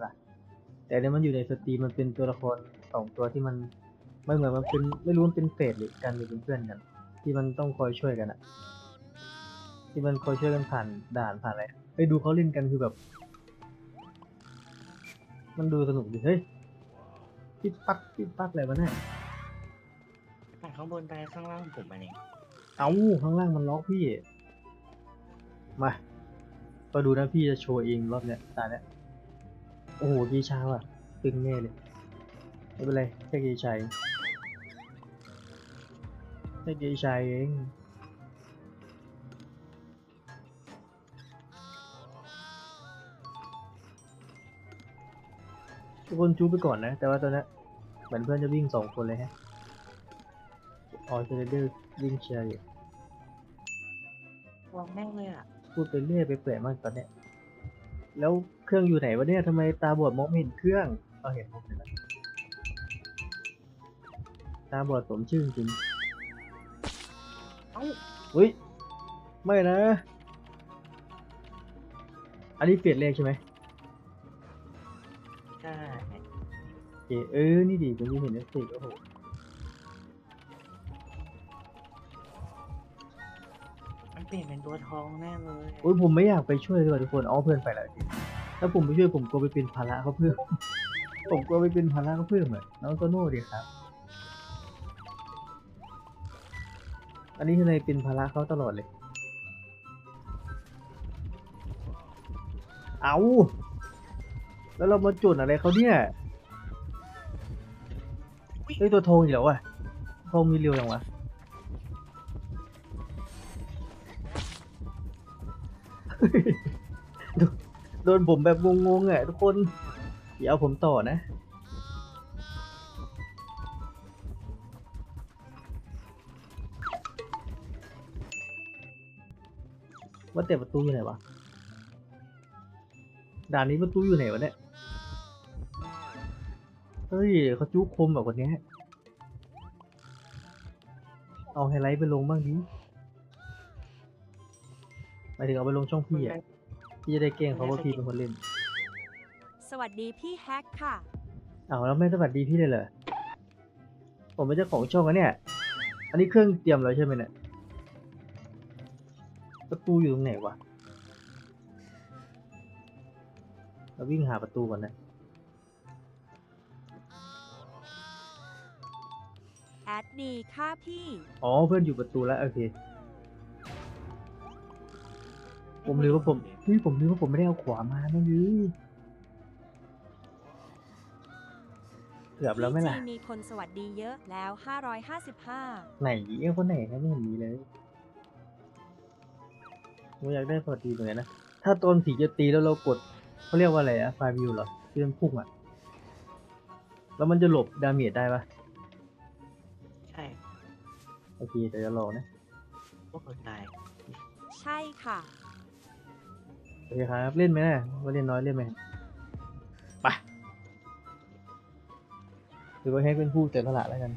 ปะล่ะแต่เนี่ยมันอยู่ในสตรีมมันเป็นตัวละครสองตัวที่มันไม่เหมือนมันเป็นไม่รู้มันเป็นเฟสหรือกันหรือเป็นเพื่อนกัน ที่มันต้องคอยช่วยกันอะที่มันคอยช่วยกันผ่านด่านผ่านอะไรไปดูเขาเล่นกันคือแบบ มันดูสนุกดิเฮ้ยปิ๊ดปักปิ๊ดปักอะไรวะเนี่ยผ่านข้างบนไปข้างล่างผมมาเนี่ยเอาข้างล่างมันล็อกพี่มาก็ดูนะพี่จะโชว์เองรอบเนี้ยตาเนี้ย โอ้โหกีชาว่ะตึงแน่เลยไม่เป็นไรแค่กีชาเองแค่กีชาเองทุกคนจูบไปก่อนนะ แต่ว่าตอนนี้เหมือนเพื่อนจะวิ่งสองคนเลยฮะออเจเดอร์วิ่งเชียร์อยู่วางแม่งเลยอะ พูดไปเรื่อยไปเปื่อยมากตอนเนี้ย แล้วเครื่องอยู่ไหนวะเนี่ยทำไมตาบอดมองไม่เห็นเครื่องเอาเห็นผมเห็นแล้วตาบอดสมชื่อจริงเอ้าๆอุ้ยไม่นะ อันนี้เปลี่ยนเลขใช่ไหมใช่โอเคเออ นี่ดีตรงนี้เห็นเอฟเฟกต์โอ้โห เปลี่ยนเป็นตัวทองแน่เลยอุ้ยผมไม่อยากไปช่วยเลยว่ะทุกคนอ๋อเพื่อนไปแล้วจริงถ้าผมไปช่วยผมกลัวไปเป็นภาระเขาเพิ่มผมกลัวไปเป็นภาระเขาเพิ่มเหมือนน้องโตโน่ดีครับ อันนี้คือในเป็นภาระเขาตลอดเลย เอาแล้วเรามาจุดอะไรเขาเนี่ยเฮ้ยตัวโทงอีกแล้ววะโทงมีเร็วจังวะ โดนผมแบบงงๆอะทุกคนอย่าเอาผมต่อนะ ว่าแต่ประตูอยู่ไหนวะ ด่านนี้ประตูอยู่ไหนวะเนี่ย เฮ้ยเขาจุกคมแบบคนนี้ เอาไฮไลท์ไปลงบ้างดิ มายถึงเอาไปลงช่องพี่อะพี่จะได้เก่งเขาว่าพี่เป็นคนเล่น สวัสดีพี่แฮกค่ะอ้าวแล้วไม่สวัสดีพี่เลยเหรอผมเป็นเจ้าของช่องอะเนี่ย อันนี้เครื่องเตรียมแล้วใช่ไหมเนี่ยประตูอยู่ตรงไหนวะเราวิ่งหาประตูก่อนนะแอดดีค่ะพี่ อ๋อเพื่อนอยู่ประตูแล้วโอเค ผมลืมว่าผมนี่ผมลืมว่าผมไม่ได้เอาขวามานะยือเกือบแล้วไหมล่ะพี่จีมีคนสวัสดีเยอะแล้ว 555 ไหนเอ้ยคนไหนนะไม่เห็นมีเลยผมอยากได้พอดีเหมือนกันนะ ถ้าตอนผีจะตีแล้วเรากดเขาเรียกว่าอะไรอะไฟวิวเหรอที่มันพุ่งอะแล้วมันจะหลบดาเมจได้ปะใช่โอเคเดี๋ยวจะลองนะพวกคนตายใช่ค่ะ โอเคครับ เล่นไหมนะว่าเล่นน้อยเล่นไหมไปหรือว่าให้เป็นผู้เสียสละแล้วกัน